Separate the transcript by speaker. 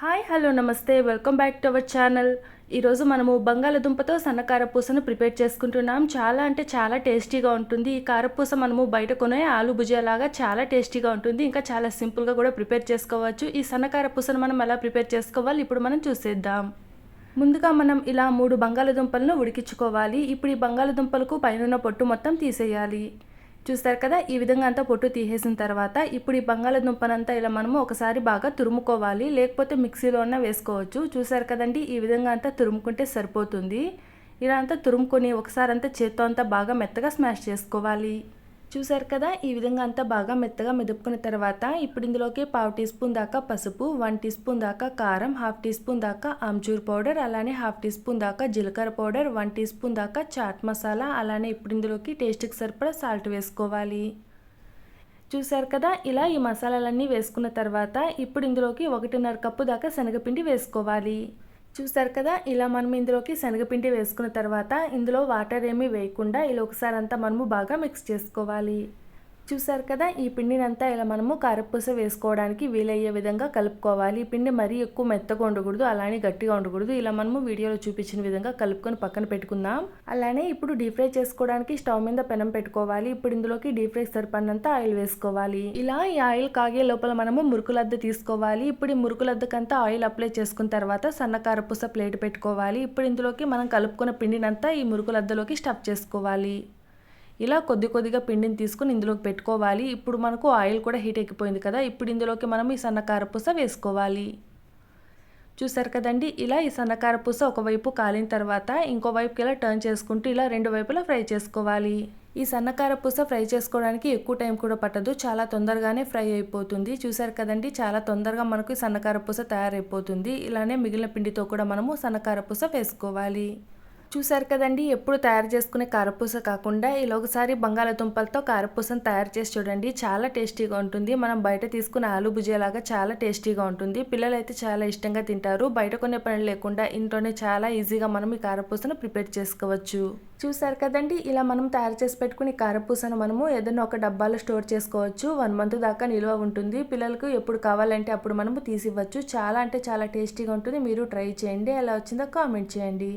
Speaker 1: Hi hello namaste. Welcome back to our channel. ఈరోజు మనము బంగాళదుంపతో సన్న కారపూసను ప్రిపేర్ చేసుకుంటున్నాం. చాలా అంటే చాలా టేస్టీగా ఉంటుంది. ఈ కారపూస మనము బయట కొనే ఆలు భుజియా లాగా చాలా టేస్టీగా ఉంటుంది. ఇంకా చాలా సింపుల్గా కూడా ప్రిపేర్ చేసుకోవచ్చు. ఈ సన్న కారపూసను మనం ఎలా ప్రిపేర్ చేసుకోవాలి ఇప్పుడు మనం చూసేద్దాం. ముందుగా మనం ఇలా మూడు బంగాళదుంపలను ఉడికించుకోవాలి. ఇప్పుడు ఈ బంగాళదుంపలకు పైన పొట్టు మొత్తం తీసేయాలి. చూస్తారు కదా? ఈ విధంగా అంతా పొట్టు తీసేసిన తర్వాత ఇప్పుడు ఈ బంగాళదుంపనంతా ఇలా మనము ఒకసారి బాగా తురుముకోవాలి. లేకపోతే మిక్సీలో ఉన్న వేసుకోవచ్చు. చూసారు కదండి? ఈ విధంగా అంతా తురుముకుంటే సరిపోతుంది. ఇలా అంతా తురుముకొని ఒకసారి అంతా చేత్తో అంతా బాగా మెత్తగా స్మాష్ చేసుకోవాలి. చూసారు కదా? ఈ విధంగా అంతా బాగా మెత్తగా మెదుపుకున్న తర్వాత ఇప్పుడు ఇందులోకి పావు టీ స్పూన్ దాకా పసుపు వన్ టీ స్పూన్ దాకా కారం హాఫ్ టీ స్పూన్ దాకా ఆమ్చూర్ పౌడర్ అలానే హాఫ్ టీ స్పూన్ దాకా జీలకర్ర పౌడర్ వన్ టీ స్పూన్ దాకా చాట్ మసాలా అలానే ఇప్పుడు ఇందులోకి టేస్ట్కి సరిపడా సాల్ట్ వేసుకోవాలి. చూసారు కదా? ఇలా ఈ మసాలాలన్నీ వేసుకున్న తర్వాత ఇప్పుడు ఇందులోకి ఒకటిన్నర కప్పు దాకా శనగపిండి వేసుకోవాలి. చూసారు కదా ఇలా మనం ఇందులోకి శనగపిండి వేసుకున్న తర్వాత ఇందులో వాటర్ ఏమీ వేయకుండా ఇలా ఒకసారి అంతా మనము బాగా మిక్స్ చేసుకోవాలి. చూసారు కదా ఈ పిండినంతా ఇలా మనము కారపూస వేసుకోవడానికి వీలయ్యే విధంగా కలుపుకోవాలి. ఈ పిండి మరీ ఎక్కువ మెత్తగా ఉండకూడదు అలానే గట్టిగా ఉండకూడదు. ఇలా మనము వీడియోలో చూపించిన విధంగా కలుపుకొని పక్కన పెట్టుకుందాం. అలానే ఇప్పుడు డీప్ ఫ్రై చేసుకోవడానికి స్టవ్ మీద పెనం పెట్టుకోవాలి. ఇప్పుడు ఇందులోకి డీప్ ఫ్రై సరిపడినంత ఆయిల్ వేసుకోవాలి. ఇలా ఈ ఆయిల్ కాగే లోపల మనము మురుకులద్ద తీసుకోవాలి. ఇప్పుడు ఈ మురుకులద్దకంతా ఆయిల్ అప్లై చేసుకున్న తర్వాత సన్న కారపూస ప్లేట్ పెట్టుకోవాలి. ఇప్పుడు ఇందులోకి మనం కలుపుకున్న పిండినంతా ఈ మురుకులద్దలోకి స్టఫ్ చేసుకోవాలి. ఇలా కొద్ది కొద్దిగా పిండిని తీసుకుని ఇందులోకి పెట్టుకోవాలి. ఇప్పుడు మనకు ఆయిల్ కూడా హీట్ ఎక్కిపోయింది కదా ఇప్పుడు ఇందులోకి మనం ఈ సన్నకారపూస వేసుకోవాలి. చూసారు కదండి ఇలా ఈ సన్నకారపూస ఒకవైపు కాలిన తర్వాత ఇంకో వైపుకి ఇలా టర్న్ చేసుకుంటూ ఇలా రెండు వైపులా ఫ్రై చేసుకోవాలి. ఈ సన్నకార పూస ఫ్రై చేసుకోవడానికి ఎక్కువ టైం కూడా పట్టదు చాలా తొందరగానే ఫ్రై అయిపోతుంది. చూసారు కదండి చాలా తొందరగా మనకు సన్నకార పూస తయారైపోతుంది. ఇలానే మిగిలిన పిండితో కూడా మనము సన్నకార పూస వేసుకోవాలి. చూసారు కదండి ఎప్పుడు తయారు చేసుకునే కారపూస కాకుండా ఇలా ఒకసారి బంగాళదుంపలతో కారపూసను తయారు చేసి చూడండి చాలా టేస్టీగా ఉంటుంది. మనం బయట తీసుకునే ఆలు భుజేలాగా చాలా టేస్టీగా ఉంటుంది. పిల్లలు అయితే చాలా ఇష్టంగా తింటారు. బయట కొనే పని లేకుండా ఇంట్లోనే చాలా ఈజీగా మనం ఈ కారపూసను ప్రిపేర్ చేసుకోవచ్చు. చూసారు కదండి ఇలా మనం తయారు చేసి పెట్టుకుని కారపూసను మనము ఏదైనా ఒక డబ్బాలో స్టోర్ చేసుకోవచ్చు. వన్ మంత్ దాకా నిల్వ ఉంటుంది. పిల్లలకు ఎప్పుడు కావాలంటే అప్పుడు మనము తీసివ్వచ్చు. చాలా అంటే చాలా టేస్టీగా ఉంటుంది. మీరు ట్రై చేయండి. ఎలా వచ్చిందో కామెంట్ చేయండి.